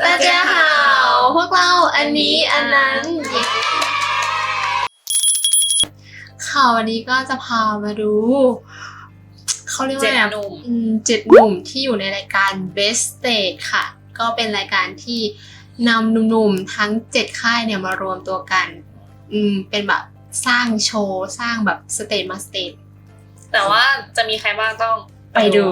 ตาเจ้าหาวพวกเราอันนี้อันนั้น ข่าวันนี้ก็จะพามาดู เขาเรียกว่าเจ็ดหนุ่มเจ็ดหนุ่มที่อยู่ในรายการ Best State ค่ะ ก็เป็นรายการที่นำหนุ่มๆทั้งเจ็ดค่ายเนี่ยมารวมตัวกัน อืมเป็นแบบสร้างโชว์ สร้างแบบสเตจมาสเตจแต่ว่าจะมีใครบ้างต้องไปดู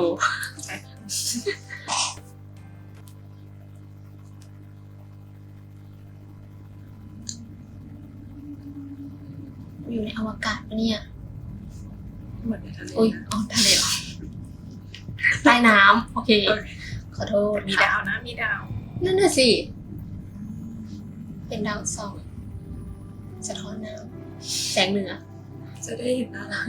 อยู่ในอวกาศปะเนี่ยเหมือนในทะเลอุ้ยอ๋อทะเลเหรอใต้น้ำโอเคโอเคขอโทษมีค่ะดาวนะ มีดาว นั่นน่ะสิ เป็นดาวส่อง สะท้อนน้ำแสงเหนือ จะได้เห็นหน้า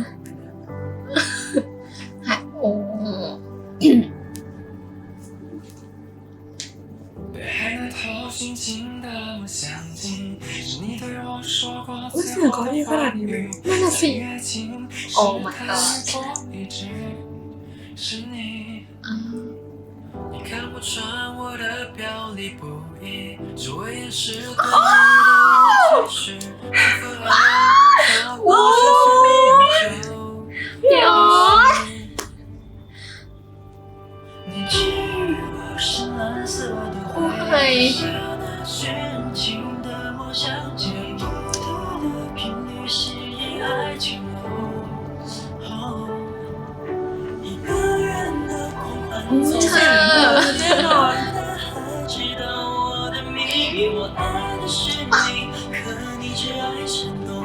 静静的我想起是你对我说过最后的话语月一直是你你看不穿我的表里不一是我掩饰的情绪 สงสารเธอแน่นอน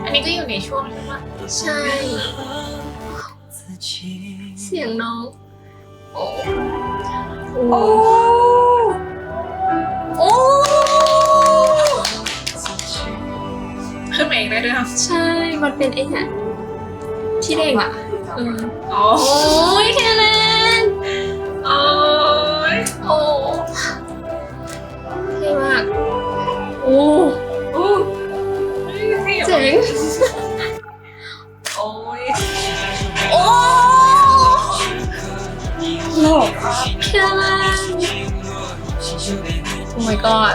อันนี้ก็อยู่ในช่วงใช่ปะใช่ เสียงน้องโอ้โอ้ขึ้นมาเองได้ด้วยค่ะใช่ มันเป็นไอ้เนี่ยที่เด็กอะ โอ้ยแค่นั้น โอ้ยโอ้เท่มากโอ้โอ้เจ๋งโอ้ยโอ้หลอกแคเลนโอ้ my god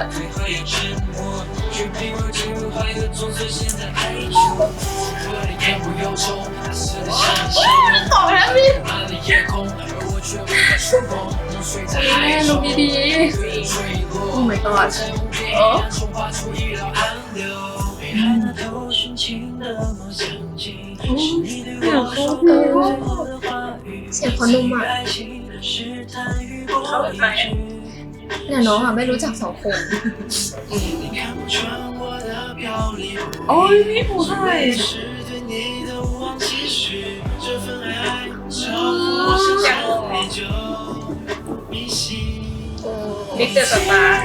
ต่อแล้วพี่แม่ลุกดีๆโอ้ my god โอ้เสียงเขานุ่มอะเข้าไปเนี่ยน้องอะไม่รู้จักสองคนโอ้ยพี่ผู้ให้ นี่เจอสตาร์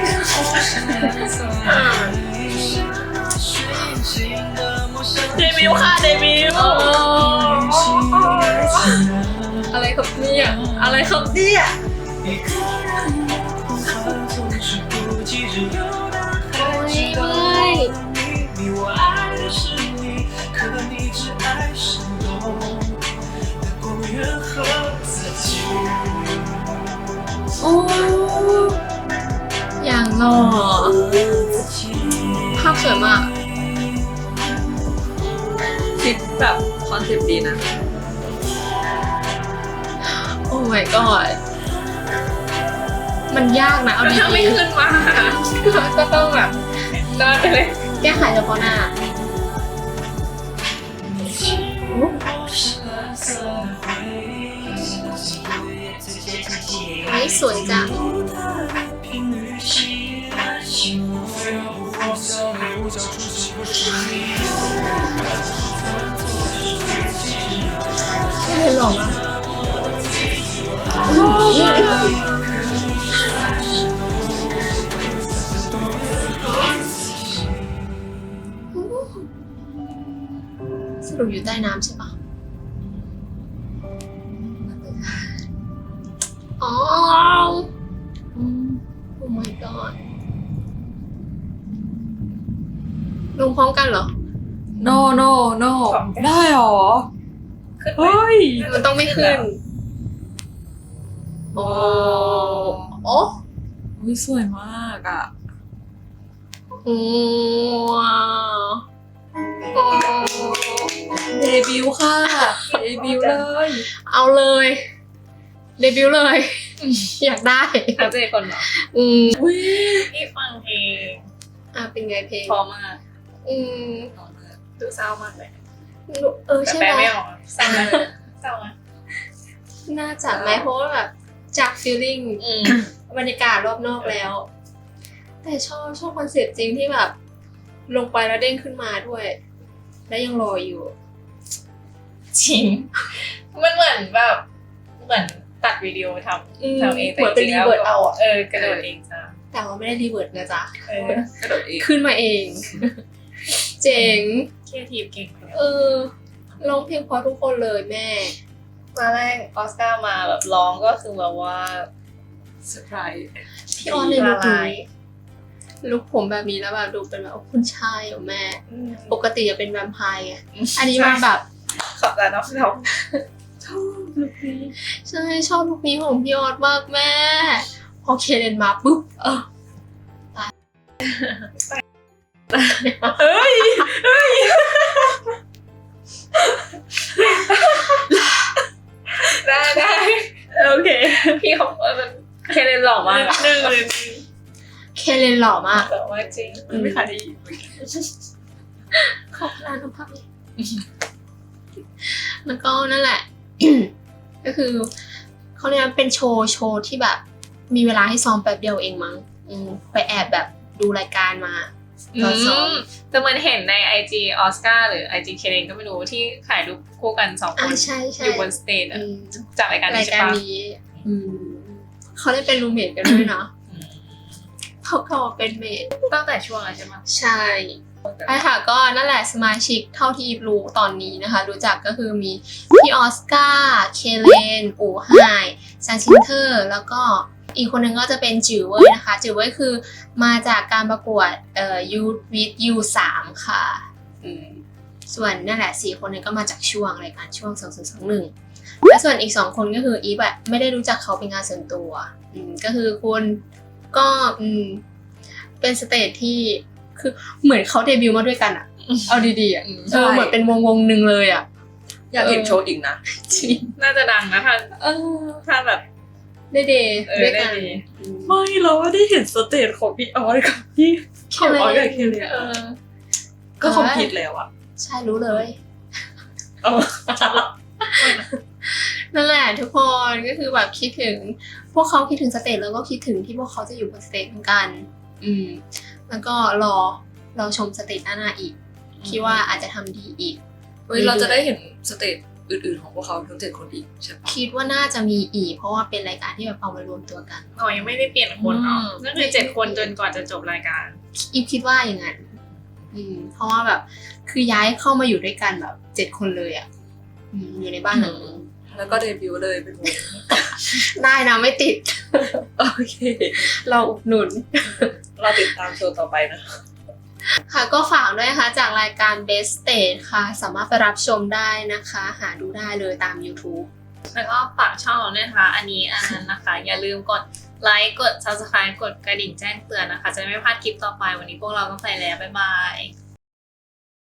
เดบิวต์ค่ะเดบิวต์อะไรครับเนี่ยอะไรครับเนี่ย หล่อภาพสวยมากคิดแบบคอนเซปต์ดีนะ โอ้ my god มันยากนะเอาแล้วดีถ้าไม่ขึ้นมาก็ต้องแบบเดินไปเลยๆแก้ไขเฉพาะหน้าเฮ้ยสวยจัง น้ำใช่ปะอ๋ออืม Oh my god ลงพร้อมกันเหรอ no no no ได้หรอ ขึ้นไป เฮ้ย มันต้องไม่ขึ้น โอ้ โอ้อุ้ยสวยมากอะ โอ้ว้าวโอ้ เดบิวต์ค่ะ เดบิวต์เลยเอาเลย เดบิวต์เลย อยากได้เขาเจคนเหรออืมอุ้ยที่ฟังเพลงอะเป็นไงเพลงพอมากอืมดูเศร้ามากเลยเออแต่ใช่แปลไหมไม่ออกเศร้าไหมเศร้าไหมน่าจะไหมเพราะว่าแบบจากฟีลลิ่งอืมบรรยากาศรอบนอกแล้ว แต่ชอบชอบคอนเซ็ปต์จริงที่แบบ ลงไปแล้วเด้งขึ้นมาด้วย แล้วยังลอยอยู่ จริง มันเหมือนแบบเหมือนตัดวิดีโอทอืมำทำเองแต่เหมือนเป็นจงๆรีเวิร์สเอาอะเออกระโดดเองจ้ะแต่ว่าไม่ได้รีเวิร์ดนะจ๊ะเออกระโดดเองขึ้นมาเอง เจ๋ง ครีเอทีฟเก่งเลยเออร้องเพลงเพราะทุกคนเลยแม่ ตอนแรกออสการ์มาแบบร้องก็คือแบบว่าเซอร์ไพรส์พี่ออนในลุคละลานี้ยลุคผมแบบนี้แล้วแบบดูเป็นแบบคุณชายเหรอแม่ ปกติจะเป็นแวมไพร์ไงอันนี้มาแบบ ขอบใจน้องเราชอบลุคนี้ใช่ชอบลุคนี้ของพี่ออสมากแม่ พอเคเดนมาปุ๊บเออเฮ้ยได้ได้โอเค พี่เขาเออมันเคเลนหล่อมากหนึ่งเลยเคเลนหล่อมากหล่อมากจริงมันไม่เคยได้ยินเหมือนกันขอบร้านน้ำพักเลย แล้วก็นั่นแหละ ก็คือเขาเรียกว่าเป็นโชว์โชว์ที่แบบมีเวลาให้ซ้อมแป๊บเดียวเองมั้งอืมไปแอบแบบดูรายการมาตอนซ้อมแต่มันเห็นใน IG ออสการ์หรือ IG เคเลนก็ไม่รู้ที่ถ่ายรูปคู่กันสองคอ่านใช่ใช่อยู่บนสเตจอือะมจากรายการรานี้ยใช่การปะนี้อืมเขาได้เป็นรูมเมทกันด้วยเนาะอืมเขาก็เป็นเมทตั้งแต่ช่วงอะไรใช่ไหมใช่ ใช่ค่ะก็นั่นแหละสมาชิกเท่าที่อีฟรู้ตอนนี้นะคะ รู้จักก็คือมีพี่ออสการ์เคเลนอูไฮซันซินเทอร์ แล้วก็อีกคนหนึ่งก็จะเป็นจิ๋วเว้ยนะคะ จิ๋วเว้ยคือมาจากการประกวดเอ่อยูวิทยูสามค่ะอืมส่วนนั่นแหละสี่คนนี้ก็มาจากช่วงรายการช่วงสองศูนย์สองหนึ่งและส่วนอีกสองคนก็คืออีฟอะไม่ได้รู้จักเขาเป็นงานส่วนตัวอืมก็คือคุณก็อืมเป็นสเตจที่ คือเหมือนเขาเดบิวต์มาด้วยกันอะเอาดีๆอะเออเหมือนเป็นวงวงๆหนึ่งเลยอะอยากเห็นโชว์อีกนะจริงน่าจะดังนะถ้าเออถ้าแบบได้เดย์เออด้วยกันได้ดีอืมไม่เราไม่ได้เห็นสเตจของพี่ออสกับพี่เคของเลออสกับนเคเลียเออก็คอมพิวแล้วอะใช่รู้เลยเออนั่นแหละทุกคนก็คือแบบคิดถึง พวกเขาคิดถึงสเตจแล้วก็คิดถึงที่พวกเขาจะอยู่บนสเตจเหมือนกัน อืม แล้วก็รอรอชมสเตจหน้าๆอีก คิดว่าอาจจะทำดีอีก เฮ้ยเราจะได้เห็นสเตจอื่นๆของพวกเขาทั้งเจ็ดคนอีกใช่ปะคิดว่าน่าจะมีอีก เพราะว่าเป็นรายการที่แบบเอามารวมตัวกัน อ๋อยังไม่ได้เปลี่ยนคนเนาะอืมก็คือเจ็ดคนจนกว่าจะจบรายการ อีฟคิดว่าอย่างนั้นอืมเพราะว่าแบบ คือย้ายเข้ามาอยู่ด้วยกันแบบเจ็ดคนเลยอะ อืมอยู่ในบ้านหลังนึง แล้วก็เดบิวต์เลยเป็นวงได้นะไม่ติด โอเค เราอุดหนุน เราติดตามโชว์ต่อไปนะค่ะก็ฝากด้วยนะคะจากรายการ Best Stage ค่ะ สามารถไปรับชมได้นะคะ หาดูได้เลยตาม YouTube แล้วก็ฝากช่องเราด้วยนะคะ อันนี้อันนั้นนะคะ อย่าลืมกดไลค์กด subscribe กดกระดิ่งแจ้งเตือนนะคะ จะได้ไม่พลาดคลิปต่อไปวันนี้พวกเราก็ไปแล้ว บ๊ายบาย